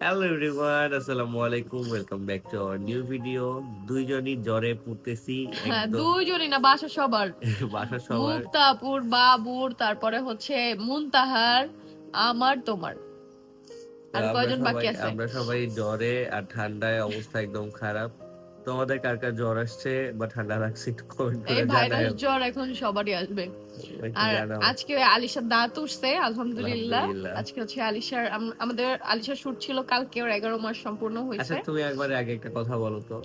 Hello everyone আসসালামু আলাইকুম welcome back to our new video দুইজনই জ্বরে পড়তেছি হ্যাঁ দুইজনই না বাসা সবার। বাসা সবার। মুক্তাপুর বাবুর তারপরে হচ্ছে মুনতাহার আমার তোমার। আর কয়জন বাকি আছে? আমরা সবাই জ্বরে আর ঠান্ডায় অবস্থা একদম খারাপ। তোমাদের কার কার জ্বর আসছে বা ঠান্ডা লাগছে একটু কমেন্ট এই করে ভাইরাস জ্বর এখন সবারই আসবে। আর আজকে আলিশার দাঁত উঠছে আলহামদুলিল্লাহ। আজকে হচ্ছে আলিশার আমাদের আলিশার শুট ছিল কালকে ওর এগারো মাস সম্পূর্ণ আচ্ছা হয়েছে তুমি একবার আগে একটা কথা বলো তো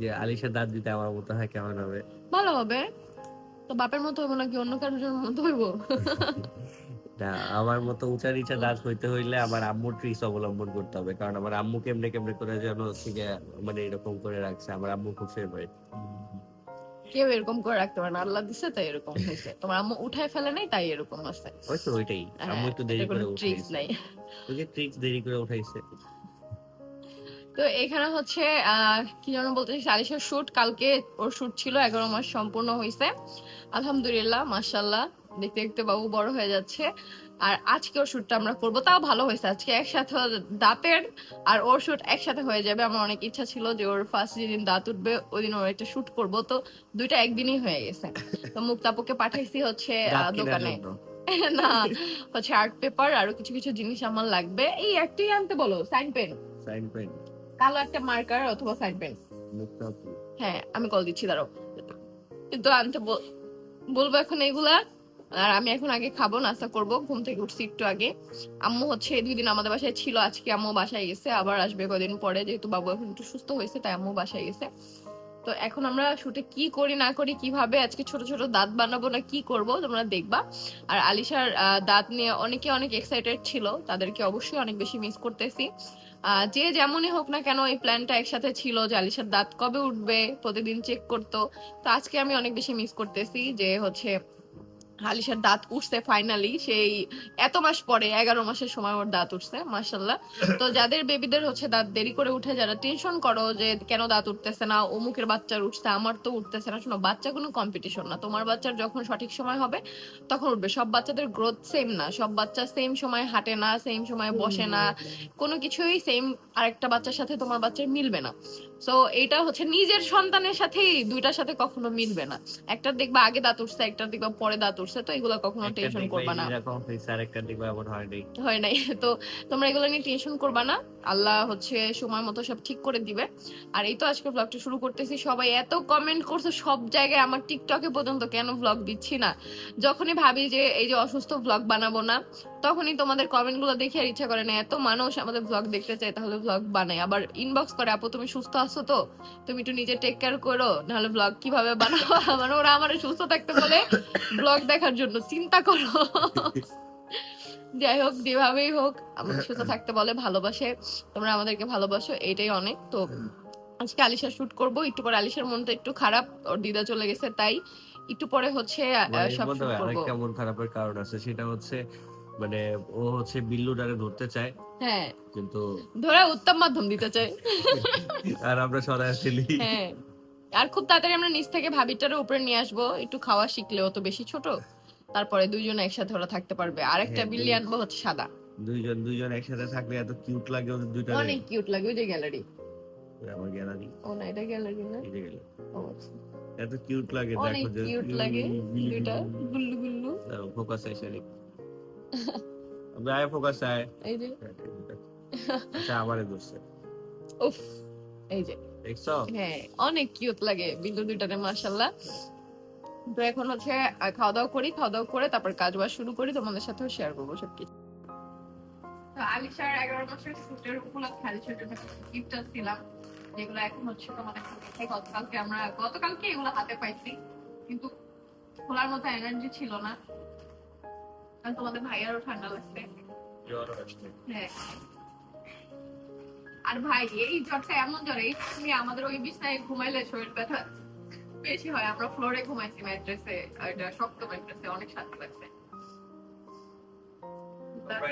যে আলিশার দাঁত দিতে আমার মতো হয় কেমন হবে? ভালো হবে। তো বাপের মতো হব নাকি অন্য কারোর মতো হইব? না আমার মতো উঁচা নিচা দাঁত হইতে হইলে আমার আম্মুর ট্রিক্স অবলম্বন করতে হবে। কারণ আমার আম্মু কেমনে কেমনে করে যেন গিয়ে মানে এরকম করে রাখছে আমার আম্মু খুব ফেভারিট কেউ এরকম করে রাখতে পারে না আল্লাহ দিছে তাই এরকম হয়েছে তোমার আম্মু উঠায় ফেলে নাই তাই এরকম আছে। ওই তো ওইটাই আম্মু একটু দেরি করে ট্রিক্স নাই। ওই যে ট্রিক্স দেরি করে উঠাইছে। তো এখানে হচ্ছে কি যেন বলতে আলিশার শুট কালকে ওর শুট ছিল এগারো মাস সম্পূর্ণ হয়েছে আলহামদুলিল্লাহ মাশাল্লাহ দেখতে দেখতে বাবু বড় হয়ে যাচ্ছে। আর আজকে ওর শুটটা আমরা করব। তাও ভালো হয়েছে। আজকে একসাথে দাঁতের আর ওর শুট একসাথে হয়ে যাবে। আমার অনেক ইচ্ছা ছিল যে ওর ফার্স্ট যেদিন দাঁত উঠবে ওই দিন ওর একটা শুট করব। তো দুইটা একদিনই হয়ে গেছে। তো মুক্তাপুকে পাঠাইছি হচ্ছে দোকানে। না হচ্ছে আর্ট পেপার আরও কিছু কিছু জিনিস আমার লাগবে। এই একটাই আনতে বলো সাইন পেন সাইন পেন কালো একটা মার্কার অথবা সাইন পেন হ্যাঁ আমি কল দিচ্ছি দাঁড়াও। কিন্তু আনতে বল- বলব এখন এগুলা আর আমি এখন আগে খাব, নাস্তা করব, ঘুম থেকে উঠছি একটু আগে। আম্মু হচ্ছে দুই দিন আমাদের বাসায় ছিল, আজকে আম্মু বাসায় গেছে, আবার আসবে কদিন পরে, যেহেতু বাবু এখন একটু সুস্থ হয়েছে, তাই আম্মু বাসায় গেছে। তো এখন আমরা শুটে কি করি, না করি, কীভাবে আজকে ছোট ছোট দাঁত বানাবো, না কি করব, তোমরা দেখবা। আর আলিশার দাঁত নিয়ে অনেকে অনেক এক্সাইটেড ছিল, তাদেরকে অবশ্যই অনেক বেশি মিস করতেছি। যে যেমনই হোক না কেন, এই প্ল্যানটা একসাথে ছিল যে আলিশার দাঁত কবে উঠবে, প্রতিদিন চেক করতো। তো আজকে আমি অনেক বেশি মিস করতেছি যে হচ্ছে আলিশার দাঁত উঠছে ফাইনালি সেই এত মাস পরে এগারো মাসের সময় ওর দাঁত উঠছে মার্শাল্লাহ তো যাদের বেবিদের হচ্ছে দাঁত দেরি করে উঠে যারা টেনশন করো যে কেন দাঁত উঠতেছে না অমুকের বাচ্চার উঠছে আমার তো উঠতেছে না শোনো বাচ্চা কোনো কম্পিটিশন না। তোমার বাচ্চার যখন সঠিক সময় হবে তখন উঠবে। সব বাচ্চাদের গ্রোথ সেম না। সব বাচ্চা সেম সময় হাঁটে না সেম সময় বসে না কোনো কিছুই সেম আরেকটা বাচ্চার সাথে তোমার বাচ্চার মিলবে না। সো এটা হচ্ছে নিজের সন্তানের সাথেই দুইটার সাথে কখনো মিলবে না। একটা দেখবা আগে দাঁত উঠছে একটা দেখবা পরে দাঁত উঠছে তো এগুলো কখনো টেনশন করবা না। একটা দেখবে হয় নাই। তো তোমরা এগুলো নিয়ে টেনশন করবা না। আল্লাহ হচ্ছে সময় মতো সব ঠিক করে দিবে। আর এই তো আজকে ব্লগটা শুরু করতেছি। সবাই এত কমেন্ট করছে সব জায়গায় আমার টিকটকে পর্যন্ত কেন ব্লগ দিচ্ছি না? যখনই ভাবি যে এই যে অসুস্থ ব্লগ বানাবো না তখনই তোমাদের কমেন্টগুলো দেখে আর ইচ্ছা করে না এত মানুষ আমাদের ব্লগ দেখতে চায় তাহলে ব্লগ বানাই আবার ইনবক্স করে আপু তুমি সুস্থ আছো তো তুমি একটু নিজে টেক কেয়ার করো নাহলে ব্লগ কীভাবে বানাবো? মানে ওরা আমার সুস্থ থাকতে বলে ব্লগ দেখার জন্য চিন্তা করো। যাই হোক যেভাবেই হোক আমাদের সুস্থ থাকতে বলে ভালোবাসে। তোমরা আমাদেরকে ভালোবাসো এটাই অনেক। তো আজকে আলিশা শুট করব একটু পরে আলিশার মনটা একটু খারাপ ওর দিদা চলে গেছে তাই একটু পরে হচ্ছে মানে সব শুট করব। আরেকটা মন খারাপের কারণ আছে সেটা হচ্ছে মানে ও হচ্ছে বিল্লুডারে ধরতে চায়। হ্যাঁ। কিন্তু ধরে উত্তম মাধ্যম দিতে চাই আর আমরা সরাসরি হ্যাঁ। আর খুব তাড়াতাড়ি আমরা নিচ থেকে ভাবিটারে উপরে নিয়ে আসব। একটু খাওয়া শিখলে ও তো বেশি ছোট। তারপরে দুইজন একসাথে ওরা থাকতে পারবে। আর একটা হ্যাঁ, বিল্লি আনব হচ্ছে সাদা। দুইজন দুইজন একসাথে থাকলে এত কিউট লাগে ওদের দুইটা অনেক কিউট লাগে ওই যে গ্যালারি আমার গ্যালারি ও না এটা গ্যালারি না? যে গেল ও আচ্ছা। এত কিউট লাগে দেখো যে কিউট লাগে দুইটা। গুল্লু গুল্লু। ফোকাস আই আয় ফোকাস আয়। এই যে। আচ্ছা আমারে দোষে উফ এই যে। দেখছ? হ্যাঁ অনেক কিউট লাগে বিন্দু দুইটাতে মাশাল্লাহ তো এখন হচ্ছে খাওয়া দাওয়া করি খাওয়া দাওয়া করে তারপর কাজ বাজ শুরু করি তোমাদের সাথেও শেয়ার করব সবকিছু। তো আলিশার এগারো মাসের শুটের উপলক্ষে আলিশার জন্য গিফট ছিলাম যেগুলো এখন হচ্ছে তোমাদের গতকালকে আমরা গতকালকে এগুলো হাতে পাইছি কিন্তু খোলার মতো এনার্জি ছিল না। কারণ তোমাদের ভাইয়ারও ঠান্ডা লাগছে। হ্যাঁ। আর ভাই এই জ্বরটা এমন জ্বর এই তুমি আমাদের ওই বিছনায় ঘুমাইলে শরীর ব্যথা বেশি হয়। আমরা ফ্লোরে ঘুমাইছি ম্যাট্রেসে এটা শক্ত ম্যাট্রেসে অনেক শান্তি লাগছে।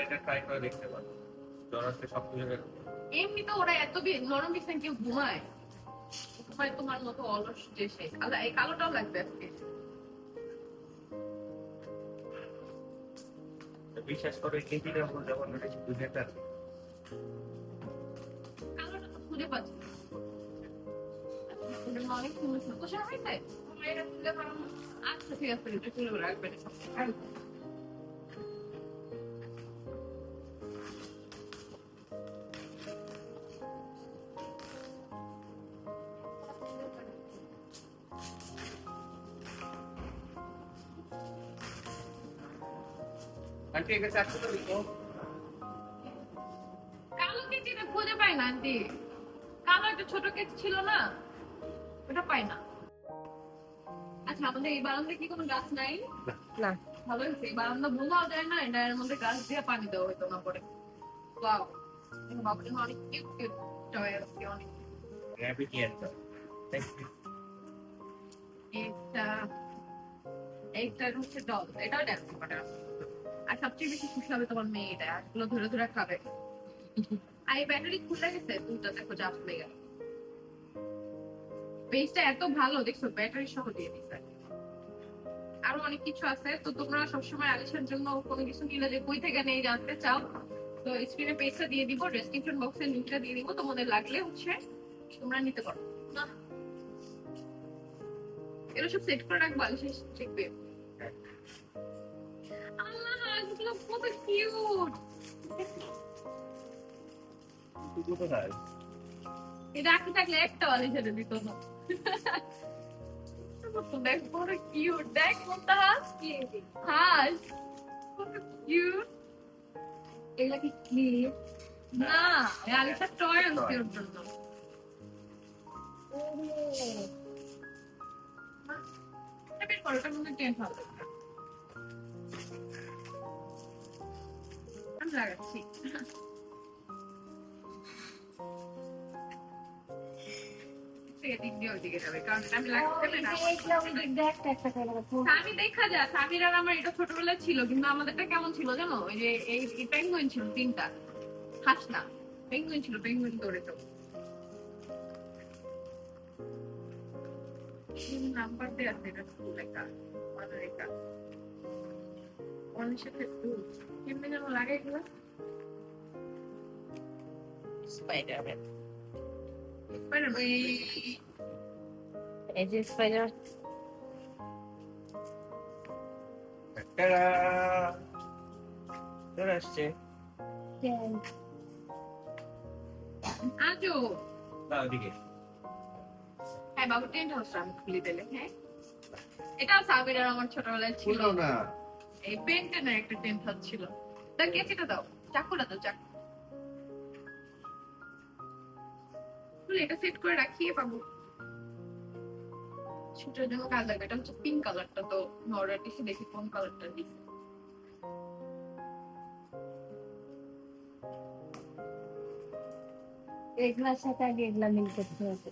এটা ট্রাই করে দেখতে পারো। জ্বর আসলে সব কিছু এমনি তো ওরা এত নরম বিছানায় কেউ ঘুমায়? ঘুমায় তোমার মতো অলস যে সে। আল্লাহ এই কালোটাও লাগবে আজকে। তোর সাথে হয়েছে? তোমরা এটা খুঁজে পারো না? আচ্ছা ঠিক আছে এটা তো লিখো। কালো কেচিটা খুঁজে পাই না আন্টি। কালো একটা ছোট কেচ ছিল না ওটা পাই না। আচ্ছা আমাদের এই বারান্দায় কি কোনো গাছ নাই? না। ভালো হয়েছে এই বারান্দা বোঝাও যায় না এটা এর মধ্যে গাছ দিয়ে পানি দেওয়া হইতো না পরে। ওয়াও বাবুর অনেক কিউট কিউট টয় আছে অনেক। র্যাপিড ইয়ার তো একটা একটা হচ্ছে ডল এটাও ড্যান্স করে আর সবচেয়ে বেশি খুশি হবে তোমার মেয়ে এটা এগুলো ধরে ধরে খাবে। আর এই ব্যাটারি খুলে গেছে দুটো দেখো চাপ লেগে গেল। পেজটা এত ভালো দেখছ ব্যাটারি সহ দিয়ে দিছে। আরও অনেক কিছু আছে তো তোমরা সবসময় আলিশার জন্য কোনো কিছু নিলে যে কই থেকে নেই জানতে চাও তো স্ক্রিনে পেজটা দিয়ে দিব ডেসক্রিপশন বক্সে লিংকটা দিয়ে দিব তোমাদের লাগলে হচ্ছে তোমরা নিতে পারো। এটা সব সেট করে রাখব আলিশা শিখবে কিউট তুই কোথায় এটা আঁকি থাকলে একটা আলিশা দিত না দেখ বড় কিউট দেখ মনটা হাস হাস কত কিউট এগুলা কি ক্লিপ না আলিশা টয় আনছি ওর জন্য বের করো ওটার মধ্যে টেন্ট হবে লাগাচ্ছি আমি দেখা স্বামীর আর আমার এটা ছোটবেলায় ছিল কিন্তু আমাদেরটা কেমন ছিল জানো? ওই যে এই পেঙ্গুইন ছিল তিনটা হাঁস না পেঙ্গুইন ছিল পেঙ্গুইন ধরে তো। নাম্বার দেওয়া আছে এটা ফুল লেখা লেখা। অনেক সাথে কেমনি যেন লাগে এগুলো? স্পাইডারম্যান স্পাইডারম্যান এই যে স্পাইডার টাটা আসছে আজও দাও হ্যাঁ বাবু টেন্ট হাউসটা আমি খুলে দিলে হ্যাঁ। এটাও সাবির আর আমার ছোটবেলায় ছিল। না। এই বেন্টেনের একটা টেন্ট হাউস ছিল। তা কেচিটা দাও? চাকুটা দাও, চাকু। এটা সেট করে রাখিয়ে পাবো। ছোটের জন্য কাজ লাগবে এটা হচ্ছে পিঙ্ক কালারটা তো অর্ডার দিছি দেখি কোন কালারটা দিছি এগুলার সাথে আগে এগুলা মিল করতে হবে।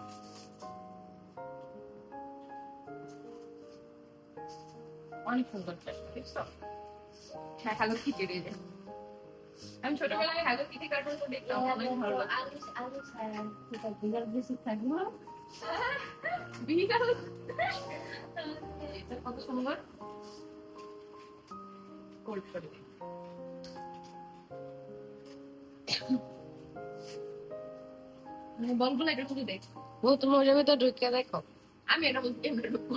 অনেক সুন্দর দেখছ হ্যাঁ হ্যালো কিটি রে আমি ছোটবেলায় হ্যালো কিটি কার্টুন তো দেখতাম অনেক ভালো লাগতো। বেশি এটা কত সুন্দর। কোল্ড করে দিই। মানে এটা শুধু দেখ। ও তুমি ঢুকে দেখো। আমি এটা বলতে এমনি ঢুকবো।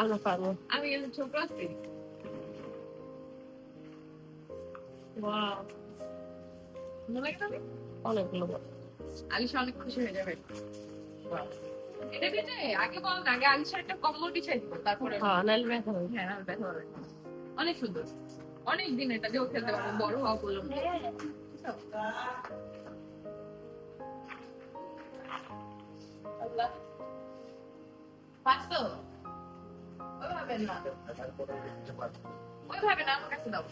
আমরা পারব। আমি কিন্তু ছোট আছি। অনেকগুলো আলিশা অনেক খুশি হয়ে যাবে. এটা বিছে আগে বল না আগে আলিশা একটা কম্বল বিছাই দিব তারপরে হ্যাঁ নাইলে ব্যথা হবে। হ্যাঁ আর ব্যথা হবে। অনেক সুন্দর। অনেক দিন এটা দিয়েও খেলতে পারব বড় হওয়া আল্লাহ। পাঁচশো ওইভাবে না। ওইভাবে না আমার কাছে দাও।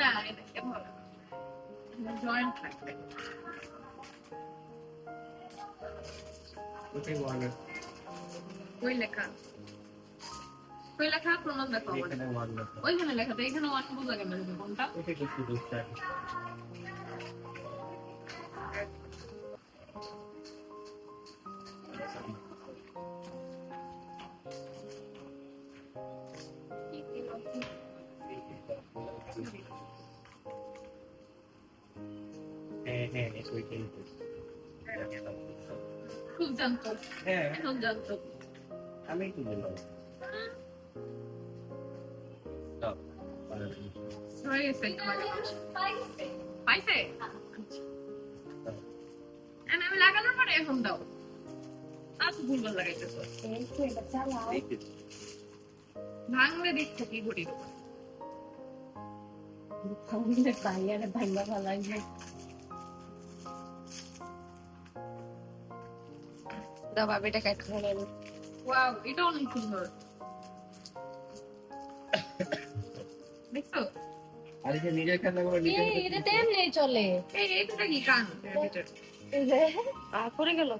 না এটা কেমন জয়েন্ট থাকবে। ওই লেখা। ওই লেখা প্রণব দেখো। ওইখানে লেখা তো এখানে ওয়ান বোঝা গেল না কোনটা খুব জানতো হ্যাঁ এখন জানতো আমি কি বললাম। হয়ে পাইছে And আমি লাগানোর পরে এখন দাও আজ ভুলবার লাগাইতেছ। ভাঙলে দেখছ কি করি বাইরে ভাঙ্গা ভালো লাগবে। দাও ভাবি এটা কাটতে ভালো ওয়াও এটা অনেক সুন্দর। দেখছ? আর এই নিজের খেলা করে নিজের এটা তেমনি চলে। এই এটা কি কান? পড়ে গেল।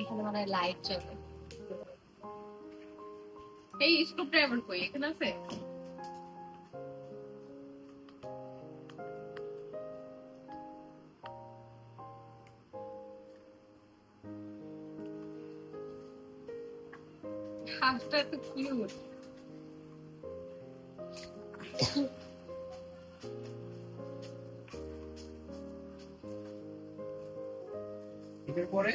এখানে মানে লাইট চলে এই স্ক্রু ড্রাইভার কই এখানে আছে হাঁসটা এত কিউট এটার পরে?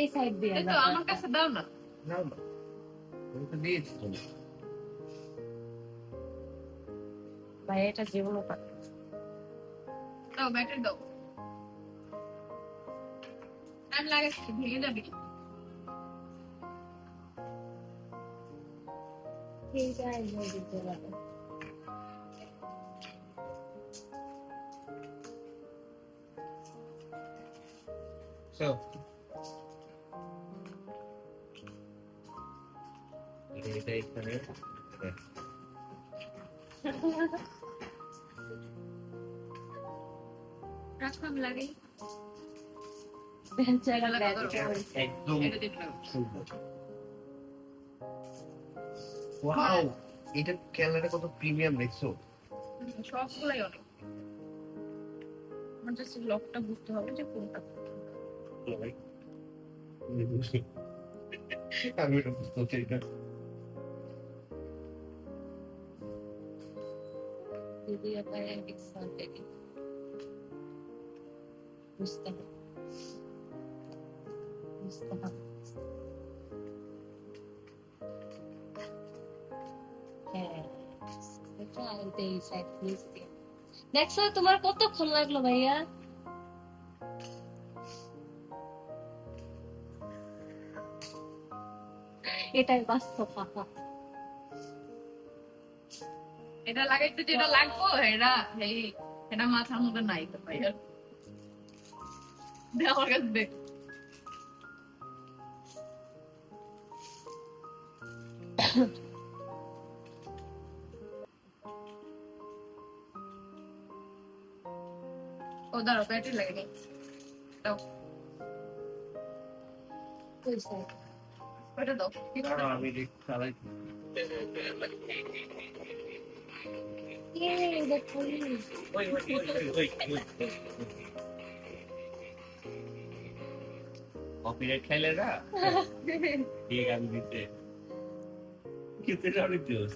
এই সাইড দিয়ে এই তো আমার কাছে দাও না নাও না আমি তো দিয়েছি তো ভাই এটা জীবনও পাবে দাও ব্যাটারি দাও টাইম লাগাচ্ছি ভেঙে যাবে এই যাই দিতে পারে So. এখানে লাগা এটা দিয়ে ওয়াও এটা ক্যামেরাটা কত প্রিমিয়াম দেখছ? সবগুলাই অনেক আমার জাস্ট লকটা বুঝতে হবে যে কোনটা আমি এটা বুঝতে পারছি এটা দিদি আপনার বুঝতে হবে বুঝতে হবে হ্যাঁ দেখছ তোমার কতক্ষণ লাগল ভাইয়া? এটাই বাস্তব। এটা লাগাইতে যেটা লাগবো এটা এই এটা মাথার মধ্যে নাই তো ভাই আর। আমার কাছে ও, দাঁড়াও ব্যাটারি লাগে নি। দাও। ওই সাইড ওটা দাও। কি কারণ আমি দেখ চালাই এই দেখো ওই ওই ওই ওই কপিরাইট খাইলে না দিয়ে গান দিতে কিন্তু এটা অনেক জোস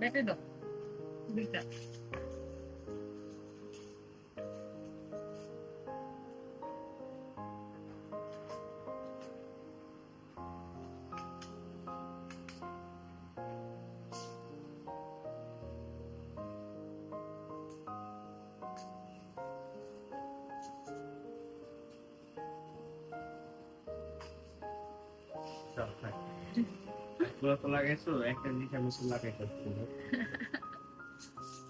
ব্যাটারি দাও দুইটা eso es que dice mucho la que se escucha.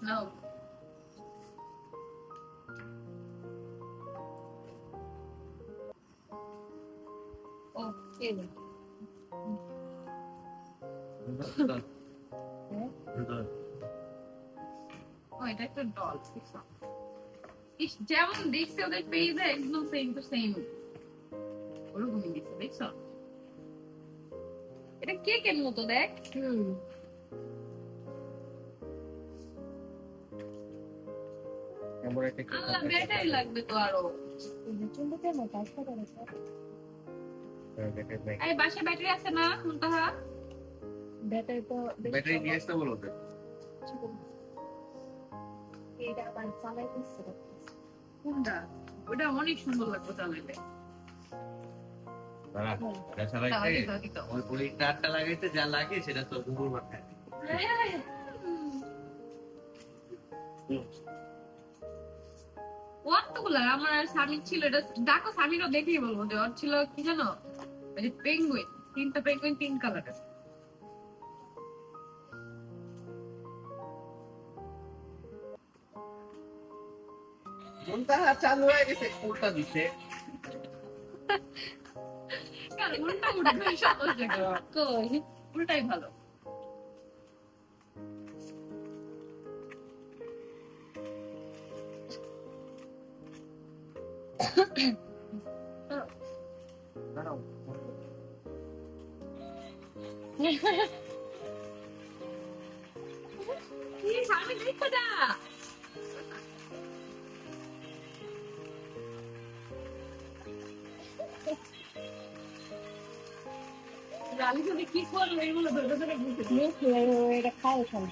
No. যেমন দেখছে ওদের পেয়ে যায় একদম সেম টু সেম ওরকমই দেখছে দেখছো এটা কেকের মতো দেখ। হুম। এমন একটা কেক আল্লাহ ব্যাটারি লাগবে তো আরও। চুম্বকের মতো আসতে পারে হ্যাঁ, ব্যাটারি। এই আছে না মুনতাহা? ব্যাটারি তো ব্যাটারি নিয়ে আসতে বলো তো। ছোট। এইটা আবার চালাই দিচ্ছে। কোনটা? ওটা অনেক সুন্দর লাগবে চালাইলে ওই- ওই লাগাইতে যা লাগে সেটা তো মাথায়। কতগুলো আমার আর স্বামীর ছিল এটা ডাকো স্বামীরও দেখেই বলব যে ওর ছিল কি জানো? ওই যে পেঙ্গুইন তিনটা পেঙ্গুইন তিন কালারের মনটা চালু হয়ে গেছে উল্টা দিছে। উল্টাই ভালো দাঁড়াও কি স্বামী দেখো না কি করল এগুলো ধরে ধরে এটা খায় সবাই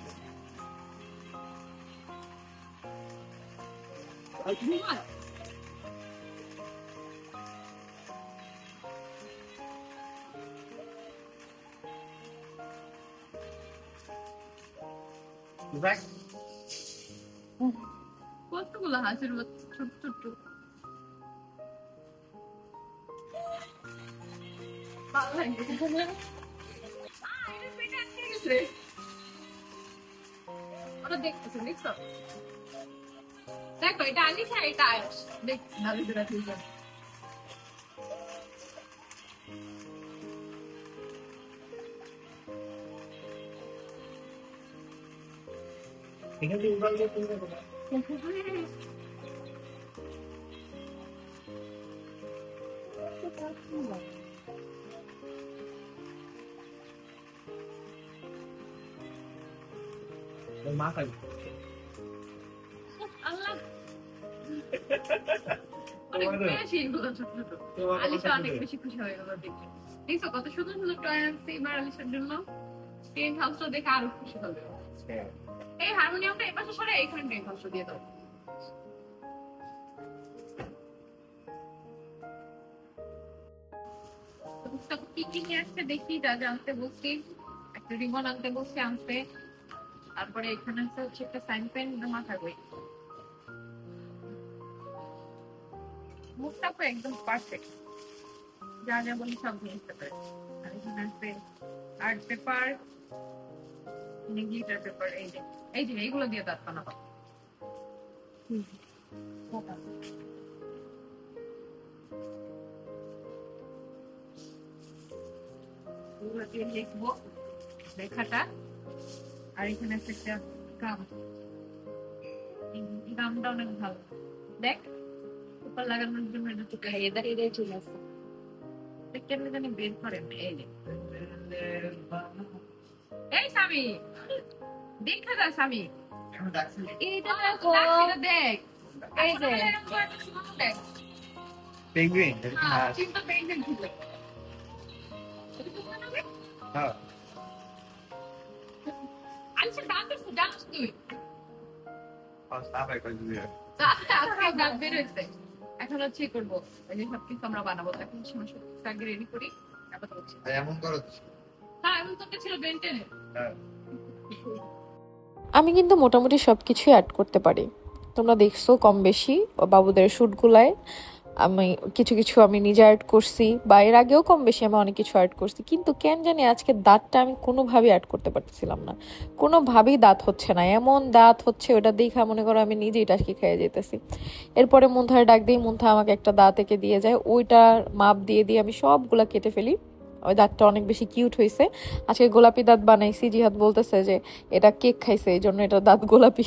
দেখ। কতগুলো হাঁসের ছোট ছোট। ওটা দেখতেছে, দেখছ? দেখো এটা আনিস আর এটা আয়স দেখছি ভালো করে দুইজন। এখানে উড়াল দিয়ে তুমি দেখো না। আল্লাহ। অনেক বেশি খুশি হয়ে গেল দেখে। দেখছ কত সুন্দর সুন্দর টয় আনছে এবার আলিশার জন্য? টেন্ট হাউসটা দেখে আরও খুশি হবে। হ্যাঁ। এই হারমোনিয়ামটা এই পাশে সরে এখানে টেন্ট হাউসটা দিয়ে দাও। কি কি নিয়ে আসছে দেখি যা আনতে বলছি। একটা রিবন আনতে বলছি আনতে। তারপরে এখানে হচ্ছে একটা সাইন পেন মাথার বই। মুখটা তো একদম পারফেক্ট যা যা বলি সব বুঝতে পারে। আর এখানে আছে আর্ট পেপার গ্লিটার পেপার এই যে এই যে এইগুলো দিয়ে দাঁত বানাবো। এগুলো দিয়ে লিখব লেখাটা। আর এখানে আছে একটা গাম এই গামটা অনেক ভালো। দেখ পেপার লাগানোর জন্য এটা তো খাইয়ে দাঁড়িয়ে ঠিক আছে কেমনে জানি বের করেন এই যে এই স্বামী! দেখা যায় স্বামী। এইটা দেখো দেখ। এই যে। পেঙ্গুইন হ্যাঁ হাঁস? চিন্তা ছিল। আজকে দাঁত বের হয়েছে। এখন হচ্ছে করব? ওই যে সবকিছু আমরা বানাবো। এখন সময় আগে রেডি করি তারপর তো হচ্ছে আর এমন করো হ্যাঁ এমন তো ছিল বেন্টেনের হ্যাঁ। আমি কিন্তু মোটামুটি সব কিছুই অ্যাড করতে পারি। তোমরা দেখছ কম বেশি ও বাবুদের শ্যুটগুলায় আমি কিছু কিছু আমি নিজে অ্যাড করছি বা এর আগেও কম বেশি আমি অনেক কিছু অ্যাড করছি। কিন্তু কেন জানি আজকে দাঁতটা আমি কোনোভাবেই অ্যাড করতে পারতেছিলাম না। কোনোভাবেই দাঁত হচ্ছে না। এমন দাঁত হচ্ছে, ওটা দেখা মনে করো আমি নিজেই টাসকি খেয়ে যেতেছি। এরপরে মুন্থায় ডাক দিই মুন্থা আমাকে একটা দাঁত এঁকে দিয়ে যায়। ওইটার মাপ দিয়ে দিয়ে আমি সবগুলা কেটে ফেলি। ওই দাঁতটা অনেক বেশি কিউট হয়েছে আজকে গোলাপি দাঁত বানাইছি, জিহাদ বলতেছে যে এটা কেক খাইছে এই জন্য এটা দাঁত গোলাপি।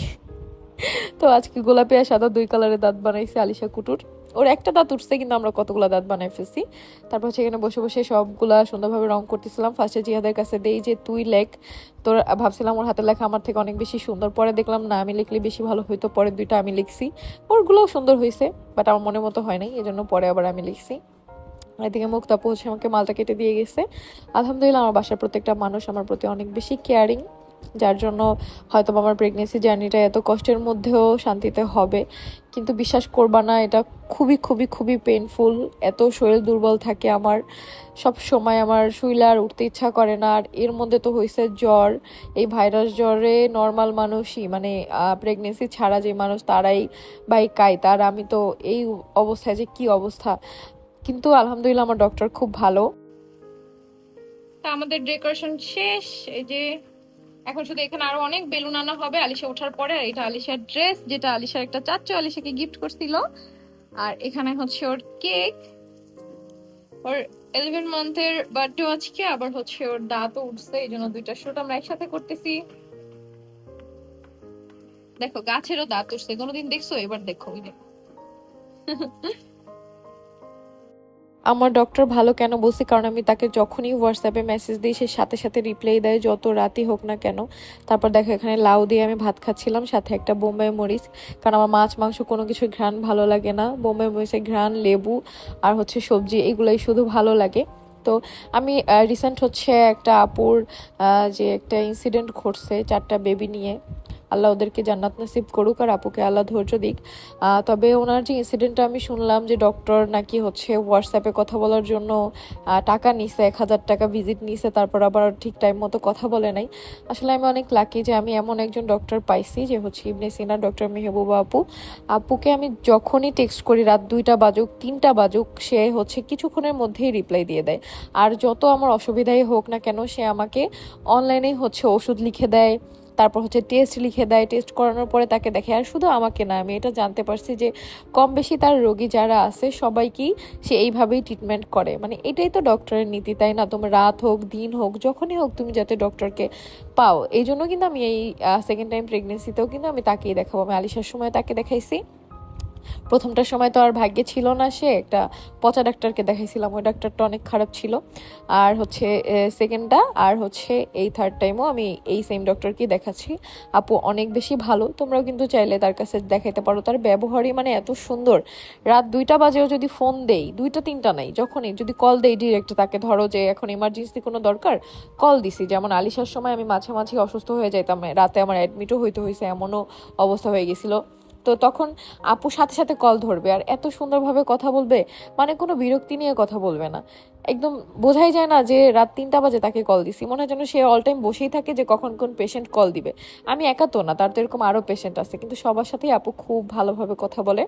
তো আজকে গোলাপি আর সাদা দুই কালারের দাঁত বানাইছি, আলিশা কুটুর। ওর একটা দাঁত উঠছে, কিন্তু আমরা কতগুলো দাঁত বানাই ফেলছি। তারপর হচ্ছে এখানে বসে বসে সবগুলা সুন্দরভাবে রং করতেছিলাম। ফার্স্টে জিহাদের কাছে দেই যে, তুই লেখ। তোর ভাবছিলাম ওর হাতে লেখা আমার থেকে অনেক বেশি সুন্দর। পরে দেখলাম, না, আমি লিখলে বেশি ভালো হইতো। পরে দুইটা আমি লিখছি। ওরগুলোও সুন্দর হয়েছে বাট আমার মনের মতো হয় নাই এই জন্য পরে আবার আমি লিখছি। এদিকে মুক্তাপু হচ্ছে আমাকে মালটা কেটে দিয়ে গেছে। আলহামদুলিল্লাহ, আমার বাসার প্রত্যেকটা মানুষ আমার প্রতি অনেক বেশি কেয়ারিং যার জন্য হয়তো আমার প্রেগনেন্সি জার্নিটা এত কষ্টের মধ্যেও শান্তিতে হবে। কিন্তু বিশ্বাস করবা না, এটা খুবই খুবই খুবই পেনফুল এত শরীর দুর্বল থাকে আমার। সব সময় আমার শুইলে আর উঠতে ইচ্ছা করে না। আর এর মধ্যে তো হয়েছে জ্বর। এই ভাইরাস জ্বরে নর্মাল মানুষই মানে প্রেগনেন্সি ছাড়া যে মানুষ, তারাই বাই কায় তার আমি তো এই অবস্থায় যে কি অবস্থা। কিন্তু আলহামদুলিল্লাহ আমার ডক্টর খুব ভালো। আমাদের ডেকোরেশন শেষ। এই যে এখন শুধু এখানে আরও অনেক বেলুন আনা হবে, আলিশা ওঠার পরে, আর এটা আলিশার ড্রেস, যেটা আলিশার একটা চাচ্চু আলিশাকে গিফট করছিল। আর এখানে হচ্ছে ওর কেক। ওর ইলেভেন মান্থের বার্থডে আজকে, আবার হচ্ছে ওর দাঁতও উঠছে, এই জন্য দুইটা শুট আমরা একসাথে করতেছি। দেখো, গাছেরও দাঁত উঠছে। কোনোদিন দেখছ? এবার দেখো দেখো। আমার ডক্টর ভালো কেন বলছি? কারণ আমি তাকে যখনই হোয়াটসঅ্যাপে মেসেজ দিই, সে সাথে সাথে রিপ্লাই দেয়, যত রাতই হোক না কেন। তারপর দেখো, এখানে লাউ দিয়ে আমি ভাত খাচ্ছিলাম, সাথে একটা বোম্বাই মরিচ। কারণ আমার মাছ, মাংস কোনো কিছু ঘ্রাণ ভালো লাগে না। বোম্বাই মরিচের ঘ্রাণ, লেবু আর হচ্ছে সবজি, এগুলোই শুধু ভালো লাগে। তো আমি রিসেন্ট হচ্ছে একটা আপুর যে একটা ইনসিডেন্ট ঘটছে, চারটা বেবি নিয়ে। আল্লাহ ওদেরকে জান্নাত নসিব করুক আর আপুকে আল্লাহ ধৈর্য দিক। তবে ওনার যে ইনসিডেন্টটা আমি শুনলাম যে ডক্টর নাকি হচ্ছে হোয়াটসঅ্যাপে কথা বলার জন্য টাকা নিছে, এক হাজার টাকা ভিজিট নিছে, তারপর আবার ঠিক টাইম মতো কথা বলে নাই। আসলে আমি অনেক লাকি যে আমি এমন একজন ডক্টর পাইছি যে হচ্ছে ইবনে সিনা ডক্টর মেহবুবা আপু। আপুকে আমি যখনই টেক্সট করি, রাত দুইটা বাজুক, তিনটা বাজুক, সে হচ্ছে কিছুক্ষণের মধ্যেই রিপ্লাই দিয়ে দেয়। আর যত আমার অসুবিধাই হোক না কেন, সে আমাকে অনলাইনেই হচ্ছে ওষুধ লিখে দেয়। তারপর হচ্ছে টেস্ট লিখে দেয় টেস্ট করানোর পরে তাকে দেখে, আর শুধু আমাকে না, আমি এটা জানতে পারছি যে কম বেশি তার রোগী যারা আছে, সবাইকেই সে এইভাবেই ট্রিটমেন্ট করে। মানে এটাই তো ডক্টরের নীতি, তাই না? তোমার রাত হোক, দিন হোক, যখনই হোক তুমি যাতে ডক্টরকে পাও। এই জন্য কিন্তু আমি এই সেকেন্ড টাইম প্রেগনেন্সিতেও কিন্তু আমি তাকেই দেখাবো। আমি আলিশার সময় তাকে দেখাইছি। প্রথমটার সময় তো আর ভাগ্যে ছিল না সে, একটা পচা ডাক্তারকে দেখাইছিলাম, ওই ডাক্তারটা অনেক খারাপ ছিল। আর হচ্ছে সেকেন্ডটা আর হচ্ছে এই থার্ড টাইমও আমি এই সেম ডক্টরকেই দেখাচ্ছি। আপু অনেক বেশি ভালো, তোমরাও কিন্তু চাইলে তার কাছে দেখাইতে পারো। তার ব্যবহারই মানে এত সুন্দর। রাত দুইটা বাজেও যদি ফোন দেই, দুইটা তিনটা নাই, যখনই যদি কল দেই ডিরেক্ট তাকে, ধরো যে এখন ইমার্জেন্সি কোনো দরকার কল দিছি। যেমন আলিশার সময় আমি মাঝে মাঝে অসুস্থ হয়ে যাইতাম, রাতে আমার অ্যাডমিটও হইতে হয়েছে এমনও অবস্থা হয়ে গেছিল। তো তখন আপু সাথে সাথে কল ধরবে। আর এত সুন্দরভাবে কথা বলবে মানে কোনো বিরক্তি নিয়ে কথা বলবে না। একদম বোঝাই যায় না যে রাত তিনটা বাজে তাকে কল দিছি। মনে হয় যেন সে অল টাইম বসেই থাকে যে কখন কোন পেশেন্ট কল দিবে। আমি একা তো না, তার তো এরকম আরও পেশেন্ট আছে। কিন্তু সবার সাথেই আপু খুব ভালোভাবে কথা বলে।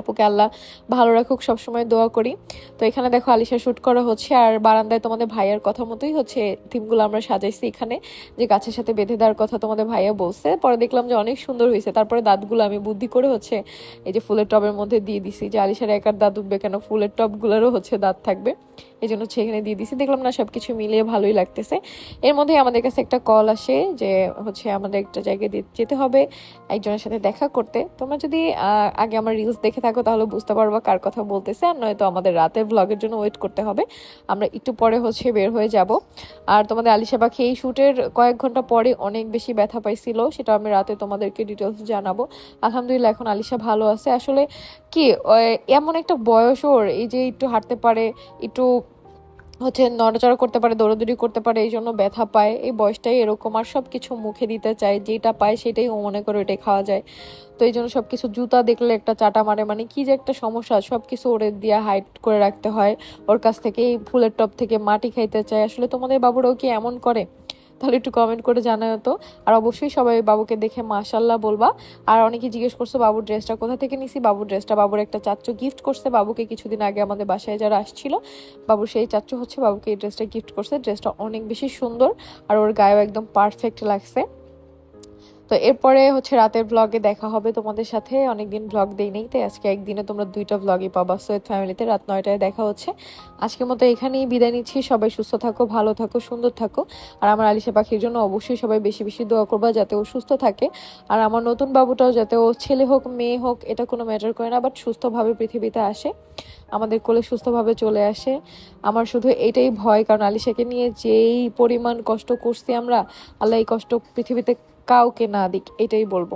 আপুকে আল্লাহ ভালো রাখুক, সবসময় দোয়া করি। তো এখানে দেখো আলিশা শ্যুট করা হচ্ছে আর বারান্দায় তোমাদের ভাইয়ার কথা মতোই হচ্ছে থিমগুলো আমরা সাজাইছি এখানে, যে গাছের সাথে বেঁধে দেওয়ার কথা তোমাদের ভাইয়া বলছে। পরে দেখলাম যে অনেক সুন্দর হয়েছে। তারপরে দাঁতগুলো আমি বুদ্ধি করে হচ্ছে এই যে ফুলের টবের মধ্যে দিয়ে দিছি, যে আলিশার একার দাঁত উঠবে কেন? ফুলের টবগুলোরও হচ্ছে দাঁত থাকবে। এই জন্য এখানে দিয়ে দিছি দেখলাম না সবকিছু মিলিয়ে ভালোই লাগতেছে। এর মধ্যে আমাদের কাছে একটা কল আসে যে, হচ্ছে আমাদের একটা জায়গায় যেতে হবে, একজনের সাথে দেখা করতে। তোমরা যদি আগে আমার রিলস দেখে থাকো তাহলে বুঝতে পারবা কার কথা বলতেছে। আর নয়তো আমাদের রাতের ব্লগের জন্য ওয়েট করতে হবে। আমরা একটু পরে হচ্ছে বের হয়ে যাব। আর তোমাদের আলিশা পাখি এই শ্যুটের কয়েক ঘণ্টা পরে অনেক বেশি ব্যথা পাইছিল। সেটা আমি রাতে তোমাদেরকে ডিটেলস জানাব। আলহামদুলিল্লাহ, এখন আলিশা ভালো আছে। আসলে কি এমন একটা বয়স ওর, এই যে একটু হাঁটতে পারে, একটু হচ্ছে নড়াচড়া করতে পারে, দৌড়াদৌড়ি করতে পারে, এই জন্য ব্যথা পায়, এই বয়সটাই এরকম, আর সব কিছু মুখে দিতে চায়, যেটা পায় সেটাই ও মনে করে ওটাই খাওয়া যায়। তো এই জন্য সব কিছু জুতা দেখলে একটা চাটা মারে মানে কি যে একটা সমস্যা সব কিছু ওরে দিয়ে হাইট করে রাখতে হয়। ওর কাছ থেকে এই ফুলের টপ থেকে মাটি খাইতে চায়। আসলে তোমাদের বাবুরাও কি এমন করে? তাহলে একটু কমেন্ট করে জানাও তো। আর অবশ্যই সবাই বাবুকে দেখে মাশাল্লাহ বলবা। আর অনেকে জিজ্ঞেস করছ, বাবুর ড্রেসটা কোথা থেকে নিছি? বাবুর ড্রেসটা বাবুর একটা চাচ্চু গিফট করছে। বাবুকে কিছুদিন আগে আমাদের বাসায় যারা আসছিল, বাবুর সেই চাচ্চু হচ্ছে, বাবুকে এই ড্রেসটা গিফট করছে। ড্রেসটা অনেক বেশি সুন্দর আর ওর গায়েও একদম পারফেক্ট লাগছে। তো এরপরে হচ্ছে রাতের ব্লগে দেখা হবে তোমাদের সাথে। অনেকদিন ব্লগ দেই নেই, তাই আজকে একদিনে তোমরা দুইটা ব্লগই পাবা। সৈয়দ ফ্যামিলিতে রাত নয়টায় দেখা হচ্ছে। আজকের মতো এখানেই বিদায় নিচ্ছি। সবাই সুস্থ থাকো, ভালো থাকো, সুন্দর থাকো। আর আমার আলিশা পাখির জন্য অবশ্যই সবাই বেশি বেশি দোয়া করবা যাতে ও সুস্থ থাকে। আর আমার নতুন বাবুটাও যাতে ও ছেলে হোক, মেয়ে হোক, এটা কোনো ম্যাটার করে না বাট সুস্থভাবে পৃথিবীতে আসে। আমাদের কোলে সুস্থভাবে চলে আসে। আমার শুধু এটাই ভয়, কারণ আলিশাকে নিয়ে যেই পরিমাণ কষ্ট করছি আমরা, আল্লাহ এই কষ্ট পৃথিবীতে কাউকে না দিক এটাই বলব।